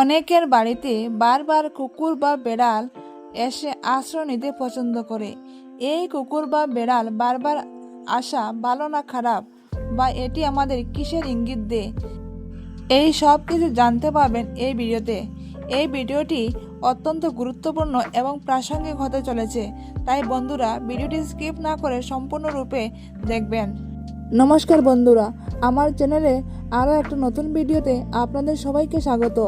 অনেকের বাড়িতে বারবার কুকুর বা বেড়াল এসে আশ্রয় নিতে পছন্দ করে। এই কুকুর বা বেড়াল বারবার আসা ভালো না খারাপ বা এটি আমাদের কিসের ইঙ্গিত দেয়? এই সব কিছু জানতে পারবেন এই ভিডিওতে। এই ভিডিওটি অত্যন্ত গুরুত্বপূর্ণ এবং প্রাসঙ্গিক হতে চলেছে, তাই বন্ধুরা ভিডিওটি স্কিপ না করে সম্পূর্ণরূপে দেখবেন। নমস্কার বন্ধুরা, আমার চ্যানেলে আরও একটা নতুন ভিডিওতে আপনাদের সবাইকে স্বাগত।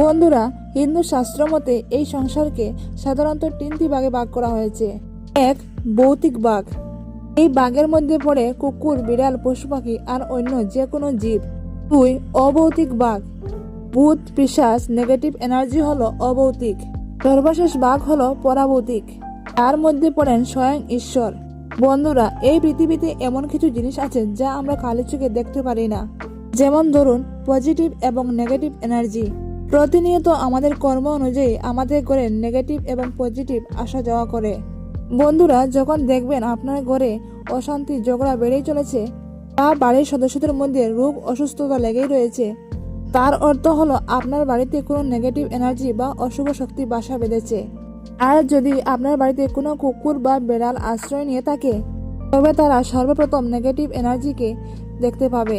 বন্ধুরা, হিন্দু শাস্ত্র মতে এই সংসারকে সাধারণত তিনটি ভাগে ভাগ করা হয়েছে। এক, ভৌতিক বাঘ। এই বাঘের মধ্যে পড়ে কুকুর, বিড়াল পশু পাখি আর অন্য যে কোনো জীব। দুই, অভৌতিক বাঘ। ভূত পিশাচ নেগেটিভ এনার্জি হলো অভৌতিক। সর্বশেষ বাঘ হলো পরাভৌতিক। তার মধ্যে পড়েন স্বয়ং ঈশ্বর। বন্ধুরা, এই পৃথিবীতে এমন কিছু জিনিস আছে যা আমরা খালি চোখে দেখতে পারি না। যেমন ধরুন, পজিটিভ এবং নেগেটিভ এনার্জি। প্রতিনিয়ত আমাদের কর্ম অনুযায়ী আমাদের ঘরে নেগেটিভ এবং পজিটিভ আসা যাওয়া করে। বন্ধুরা, যখন দেখবেন আপনার ঘরে অশান্তি, ঝগড়া বেড়েই চলেছে বা বাড়ির সদস্যদের মধ্যে রোগ অসুস্থতা লেগেই রয়েছে। তার অর্থ হলো আপনার বাড়িতে কোনো নেগেটিভ এনার্জি বা অশুভ শক্তি বাসা বেঁধেছে। আর যদি আপনার বাড়িতে কোনো কুকুর বা বেড়াল আশ্রয় নিয়ে থাকে, তবে তারা সর্বপ্রথম নেগেটিভ এনার্জিকে দেখতে পাবে।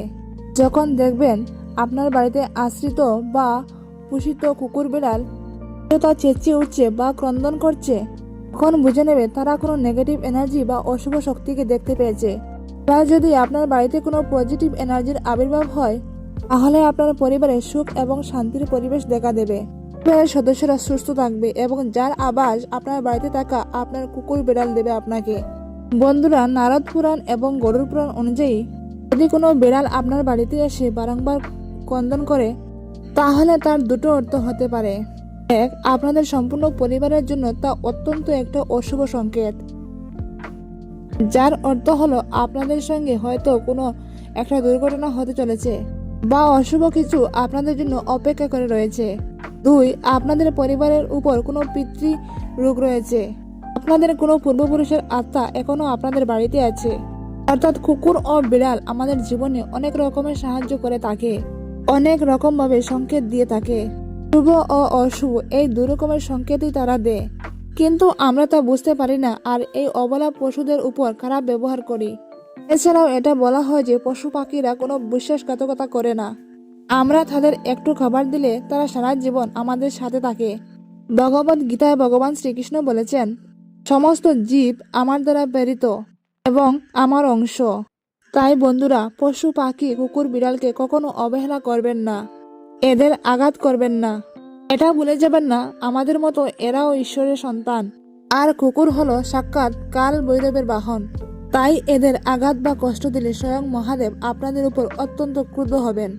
যখন দেখবেন আপনার বাড়িতে আশ্রিত বা পুষিত কুকুর বিড়াল তা চেঁচিয়ে উঠছে বা ক্রন্দন করছে। তখন বুঝে নেবে, তারা কোনো নেগেটিভ এনার্জি বা অশুভ শক্তিকে দেখতে পেয়েছে। বা যদি আপনার বাড়িতে কোনো পজিটিভ এনার্জির আবির্ভাব হয়, তাহলে আপনার পরিবারে সুখ এবং শান্তির পরিবেশ দেখা দেবে। পরিবারের সদস্যরা সুস্থ থাকবে এবং যার আবাস আপনার বাড়িতে থাকা আপনার কুকুর বিড়াল দেবে আপনাকে। বন্ধুরা, নারদ পুরাণ এবং গরুর পুরাণ অনুযায়ী যদি কোনো বিড়াল আপনার বাড়িতে এসে বারংবার কন্দন করে তাহলে তার দুটো অর্থ হতে পারে। এক, আপনাদের সম্পূর্ণ পরিবারের জন্য তা অত্যন্ত একটা অশুভ সংকেত। যার অর্থ হলো, আপনাদের সঙ্গে হয়তো কোনো একটা দুর্ঘটনা হতে চলেছে বা অশুভ কিছু আপনাদের জন্য অপেক্ষা করে রয়েছে। দুই, আপনাদের পরিবারের উপর কোনো পিতৃ রোগ রয়েছে। আপনাদের কোনো পূর্বপুরুষের আত্মা এখনও আপনাদের বাড়িতে আছে। অর্থাৎ কুকুর ও বিড়াল আমাদের জীবনে অনেক রকমের সাহায্য করে থাকে। অনেক রকমভাবে সংকেত দিয়ে থাকে। শুভ ও অশুভ, এই দু রকমের সংকেতই তারা দেয়। কিন্তু আমরা তা বুঝতে পারি না, আর এই অবলা পশুদের উপর খারাপ ব্যবহার করি। এছাড়াও এটা বলা হয় যে পশু পাখিরা কোনো বিশ্বাসঘাতকতা করে না। আমরা তাদের একটু খাবার দিলে তারা সারা জীবন আমাদের সাথে থাকে। ভগবত গীতায় ভগবান শ্রীকৃষ্ণ বলেছেন, সমস্ত জীব আমার দ্বারা প্রেরিত এবং আমার অংশ। তাই বন্ধুরা, পশু, পাখি, কুকুর, বিড়ালকে কখনো অবহেলা করবেন না। এদের আঘাত করবেন না। এটা ভুলে যাবেন না, আমাদের মতো এরাও ঈশ্বরের সন্তান। আর কুকুর হলো সাক্ষাৎ কাল বৈরবের বাহন। তাই এদের আঘাত বা কষ্ট দিলে স্বয়ং মহাদেব আপনাদের উপর অত্যন্ত ক্রুদ্ধ হবেন।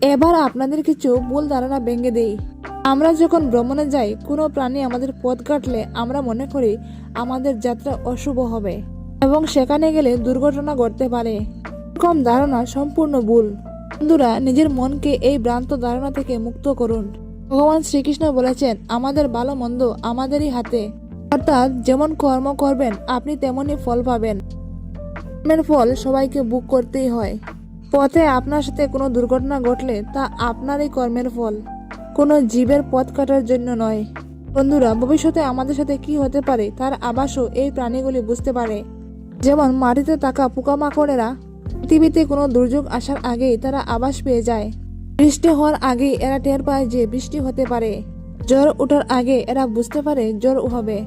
এবার আপনাদের কিছু ভুল ধারণা ভেঙে দেই। আমরা যখন ভ্রমণে যাই, কোনো প্রাণী আমাদের পথ কাটলে আমরা মনে করি আমাদের যাত্রা অশুভ হবে। এবং সেখানে গেলে দুর্ঘটনা ঘটতে পারে। এরকম ধারণা সম্পূর্ণ ভুল। বন্ধুরা, নিজের মনকে এই ভ্রান্ত ধারণা থেকে মুক্ত করুন। ভগবান শ্রীকৃষ্ণ বলেছেন, আমাদের ভালো মন্দ আমাদেরই হাতে। অর্থাৎ যেমন কর্ম করবেন, আপনি তেমনই ফল পাবেন। কর্মের ফল সবাইকে বুক করতেই হয়। পথে আপনার সাথে কোনো দুর্ঘটনা ঘটলে তা আপনারই কর্মের ফল। কোনো জীবের পথ কাটার জন্য নয়। বন্ধুরা, ভবিষ্যতে আমাদের সাথে কি হতে পারে তার আবাসও এই প্রাণীগুলি বুঝতে পারে। যেমন মাটিতে থাকা পোকামাকড়েরা পৃথিবীতে কোনো দুর্যোগ আসার আগেই তারা আবাস পেয়ে যায়। বৃষ্টি হওয়ার আগেই এরা টের পায় যে বৃষ্টি হতে পারে। জ্বর ওঠার আগে এরা বুঝতে পারে জ্বর হবে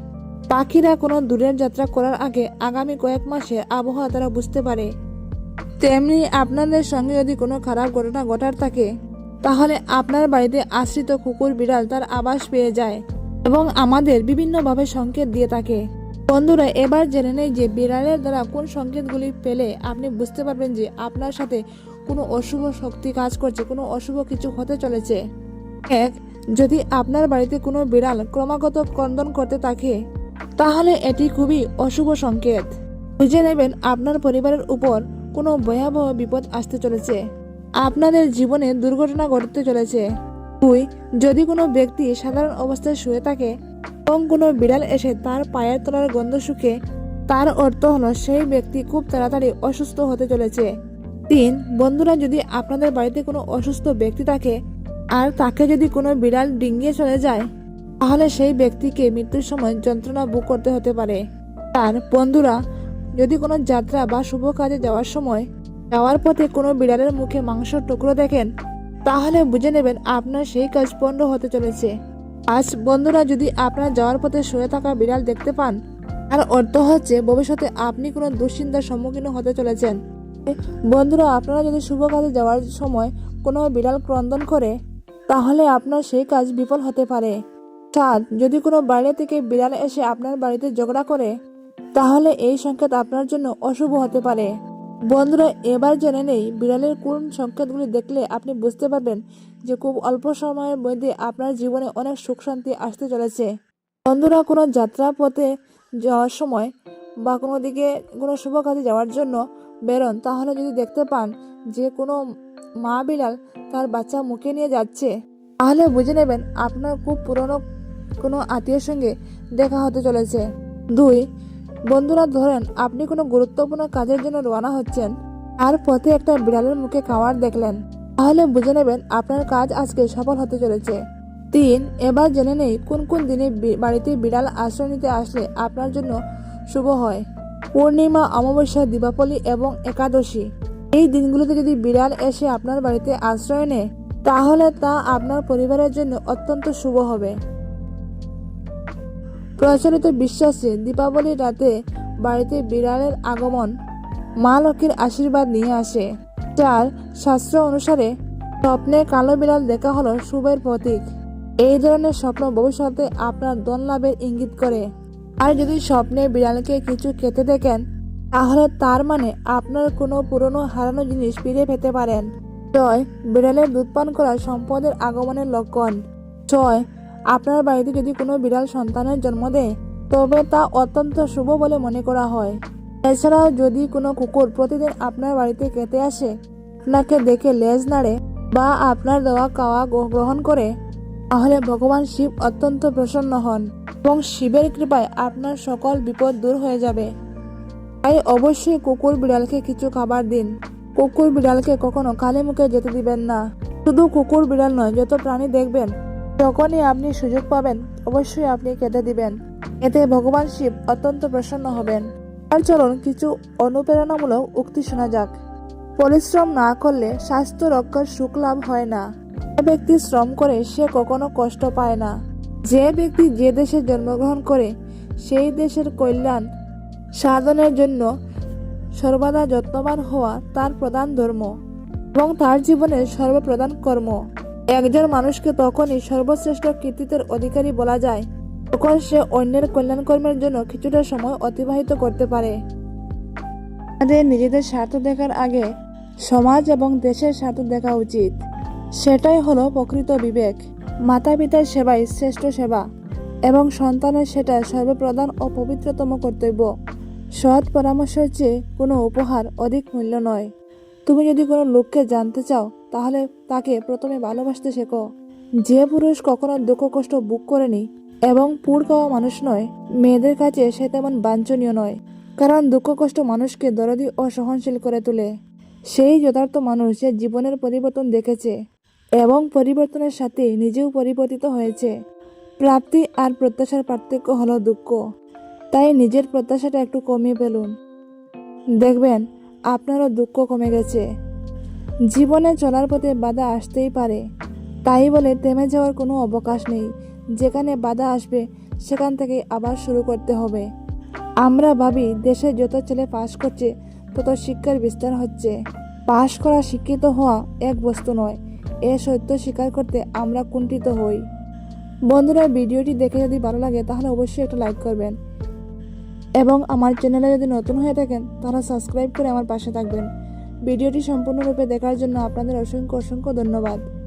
পাখিরা কোনো দূরের যাত্রা করার আগে আগামী কয়েক মাসে আবহাওয়া তারা বুঝতে পারে। তেমনি আপনাদের সঙ্গে যদি কোনো খারাপ ঘটনা ঘটার থাকে, তাহলে আপনার বাড়িতে আশ্রিত কুকুর বিড়াল তার আবাস পেয়ে যায় এবং আমাদের বিভিন্নভাবে সংকেত দিয়ে থাকে। বন্ধুরা, এবার জেনে নেই যে বিড়ালের দ্বারা কোন সংকেতগুলি পেলে আপনি বুঝতে পারবেন যে আপনার সাথে কোনো অশুভ শক্তি কাজ করছে, কোনো অশুভ কিছু হতে চলেছে। এক, যদি আপনার বাড়িতে কোনো বিড়াল ক্রমাগত ক্রন্দন করতে থাকে, তাহলে এটি খুবই অশুভ সংকেত। বুঝে নেবেন আপনার পরিবারের উপর কোনো ভয়াবহ বিপদ আসতে চলেছে। আপনাদের জীবনে দুর্ঘটনা ঘটতে চলেছে। দুই, যদি কোনো ব্যক্তি সাধারণ অবস্থায় শুয়ে থাকে এবং কোনো বিড়াল এসে তার পায়ের তলার গন্ধ শুকে, তার অর্থ হলো সেই ব্যক্তি খুব তাড়াতাড়ি অসুস্থ হতে চলেছে। তিন, বন্ধুরা, যদি আপনাদের বাড়িতে কোনো অসুস্থ ব্যক্তি থাকে আর তাকে যদি কোনো বিড়াল ডিঙ্গিয়ে চলে যায়, তাহলে সেই ব্যক্তিকে মৃত্যুর সময় যন্ত্রণা বুক করতে হতে পারে। তার বন্ধুরা, যদি কোনো যাত্রা বা শুভ কাজে যাওয়ার সময় যাওয়ার পথে কোনো বিড়ালের মুখে মাংসর টুকরো দেখেন, তাহলে বুঝে নেবেন আপনার সেই কাজ পণ্ড হতে চলেছে। আজ বন্ধুরা যদি আপনার যাওয়ার পথে শুয়ে থাকা বিড়াল দেখতে পান আর অর্থ হচ্ছে ভবিষ্যতে আপনি কোনো দুশ্চিন্তার সম্মুখীন হতে চলেছেন। বন্ধুরা, আপনারা যদি শুভ কাজে যাওয়ার সময় কোনো বিড়াল ক্রন্দন করে, তাহলে আপনার সেই কাজ বিফল হতে পারে। সাত যদি কোনো বাইরে থেকে বিড়াল এসে আপনার বাড়িতে ঝগড়া করে, তাহলে এই সংকেত আপনার জন্য অশুভ হতে পারে। বন্ধুরা, এবার জেনে নেই বিড়ালের কোন সংকেতগুলি দেখলে আপনি বুঝতে পারবেন যে খুব অল্প সময়ের মধ্যে আপনার জীবনে অনেক সুখ শান্তি আসতে চলেছে। বন্ধুরা, কোনো যাত্রা পথে যাওয়ার সময় বা কোনো দিকে কোনো শুভ কাজে যাওয়ার জন্য বেরোন, তাহলে যদি দেখতে পান যে কোনো মা বিড়াল তার বাচ্চা মুখে নিয়ে যাচ্ছে, তাহলে বুঝে নেবেন আপনার খুব পুরনো কোনো আত্মীয়ের সঙ্গে দেখা হতে চলেছে। দুই বন্ধুরা, ধরেন আপনি কোনো গুরুত্বপূর্ণ কাজের জন্য রওনা হচ্ছেন আর পথে একটা বিড়ালের মুখে খাবার দেখলেন। তাহলে বুঝে নেবেন আপনার কাজ আজকে সফল হতে চলেছে। তিন, এবার জেনে নেই কোন কোন দিনে বাড়িতে বিড়াল আশ্রয় নিতে আসলে আপনার জন্য শুভ হয়। পূর্ণিমা, অমাবস্যা, দীপাবলি এবং একাদশী। এই দিনগুলোতে যদি বিড়াল এসে আপনার বাড়িতে আশ্রয় নেয়, তাহলে তা আপনার পরিবারের জন্য অত্যন্ত শুভ হবে। প্রচলিত বিশ্বাসে দীপাবলির রাতে বাড়িতে বিড়ালের আগমন মা লক্ষ্মীর আশীর্বাদ নিয়ে আসে। চার শাস্ত্র অনুসারে স্বপ্নে কালো বিড়াল দেখা হলো শুভের প্রতীক। এই ধরনের স্বপ্ন ভবিষ্যতে আপনার ধন লাভের ইঙ্গিত করে। আর যদি স্বপ্নে বিড়ালকে কিছু খেতে দেখেন, তাহলে তার মানে আপনার কোনো পুরনো হারানো জিনিস ফিরে পেতে পারেন। ছয়, বিড়ালের দুধ পান করা সম্পদের আগমনের লক্ষণ। ছয় আপনার বাড়িতে যদি কোনো বিড়াল সন্তানের জন্ম দেয়, তবে তা অত্যন্ত শুভ বলে মনে করা হয়। এছাড়াও যদি কোনো কুকুর প্রতিদিন আপনার বাড়িতে খেতে আসে, আপনাকে দেখে লেজ নাড়ে বা আপনার দেওয়া খাওয়া গ্রহণ করে, তাহলে ভগবান শিব অত্যন্ত প্রসন্ন হন এবং শিবের কৃপায় আপনার সকল বিপদ দূর হয়ে যাবে। তাই অবশ্যই কুকুর বিড়ালকে কিছু খাবার দিন। কুকুর বিড়ালকে কখনো খালি মুখে যেতে দিবেন না। শুধু কুকুর বিড়াল নয়, যত প্রাণী দেখবেন যখনই আপনি সুযোগ পাবেন, অবশ্যই আপনি কেটে দিবেন। এতে ভগবান শিব অত্যন্ত প্রসন্ন হবেন। আর চলুন কিছু অনুপ্রেরণামূলক উক্তি শোনা যাক। পরিশ্রম না করলে স্বাস্থ্য রক্ষার সুখ লাভ হয় না। যে ব্যক্তি শ্রম করে, সে কখনো কষ্ট পায় না। যে ব্যক্তি যে দেশে জন্মগ্রহণ করে, সেই দেশের কল্যাণ সাধনের জন্য সর্বদা যত্নবান হওয়া তার প্রধান ধর্ম এবং তার জীবনের সর্বপ্রধান কর্ম। একজন মানুষকে তখনই সর্বশ্রেষ্ঠ কৃতিত্বের অধিকারী বলা যায় তখন সে অন্যের কল্যাণ কর্মের জন্য কিছুটা সময় অতিবাহিত করতে পারে। আমাদের নিজেদের স্বার্থ দেখার আগে সমাজ এবং দেশের স্বার্থ দেখা উচিত। সেটাই হলো প্রকৃত বিবেক। মাতা পিতার সেবাই শ্রেষ্ঠ সেবা এবং সন্তানের সেটা সর্বপ্রধান ও পবিত্রতম কর্তব্য। সৎ পরামর্শের চেয়ে কোনো উপহার অধিক মূল্য নয়। তুমি যদি কোনো লোককে জানতে চাও, তাহলে তাকে প্রথমে ভালোবাসতে শেখো। যে পুরুষ কখনো দুঃখ, কষ্ট বুক করেনি এবং পুর খাওয়া মানুষ নয়, মেয়েদের কাছে সে তেমন বাঞ্ছনীয় নয়। কারণ দুঃখ, কষ্ট মানুষকে দরদি ও সহনশীল করে তোলে। সেই যথার্থ মানুষ যে জীবনের পরিবর্তন দেখেছে এবং পরিবর্তনের সাথে নিজেও পরিবর্তিত হয়েছে। প্রাপ্তি আর প্রত্যাশার পার্থক্য হলো দুঃখ। তাই নিজের প্রত্যাশাটা একটু কমিয়ে ফেলুন। দেখবেন আপনারও দুঃখ কমে গেছে। জীবনে চলার পথে বাধা আসতেই পারে। তাই বলে থেমে যাওয়ার কোনো অবকাশ নেই। যেখানে বাধা আসবে, সেখান থেকে আবার শুরু করতে হবে। আমরা ভাবি, দেশে যত ছেলে পাশ করছে, তত শিক্ষার বিস্তার হচ্ছে। পাশ করা শিক্ষিত হওয়া এক বস্তু নয়। এ সত্য স্বীকার করতে আমরা কুণ্ঠিত হই। বন্ধুরা, ভিডিওটি দেখে যদি ভালো লাগে, তাহলে অবশ্যই একটা লাইক করবেন। এবং আমার চ্যানেলে যদি নতুন হয়ে থাকেন তাহলে সাবস্ক্রাইব করে আমার পাশে থাকবেন। ভিডিওটি সম্পূর্ণরূপে দেখার জন্য আপনাদের অসংখ্য অসংখ্য ধন্যবাদ।